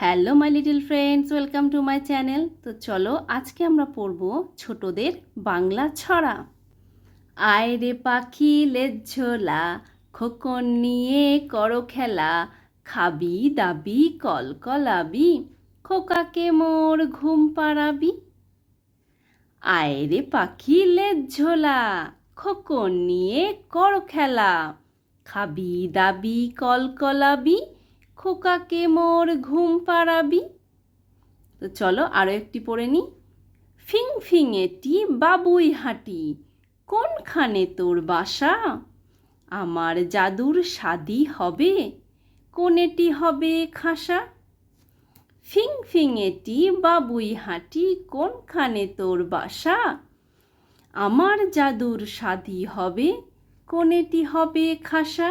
Hello, my little friends, welcome to my channel. তো চলো, আজকে আমরা পড়ব ছোটদের বাংলা ছড়া। আয় রে পাখি লেজ্ঝোলা খোকন নিয়ে করো খেলা, খাবি দাবি, কল কলাবি, খোকাকে মোর ঘুম পাড়াবি। আয় রে পাখি লেজ্ঝোলা খোকন নিয়ে করো খেলা, খাবি দাবি, কল কলাবি খোকাকে মোর ঘুম পাড়াবি? তো চলো আরও একটি পড়ে নি। ফিং ফিং এটি বাবুই হাঁটি, কোনখানে তোর বাসা? আমার জাদুর শাদি হবে, কোনেটি হবে খাসা? ফিং ফিং এটি বাবুই হাঁটি, কোনখানে তোর বাসা? আমার জাদুর শাদি হবে, কোনেটি হবে খাসা?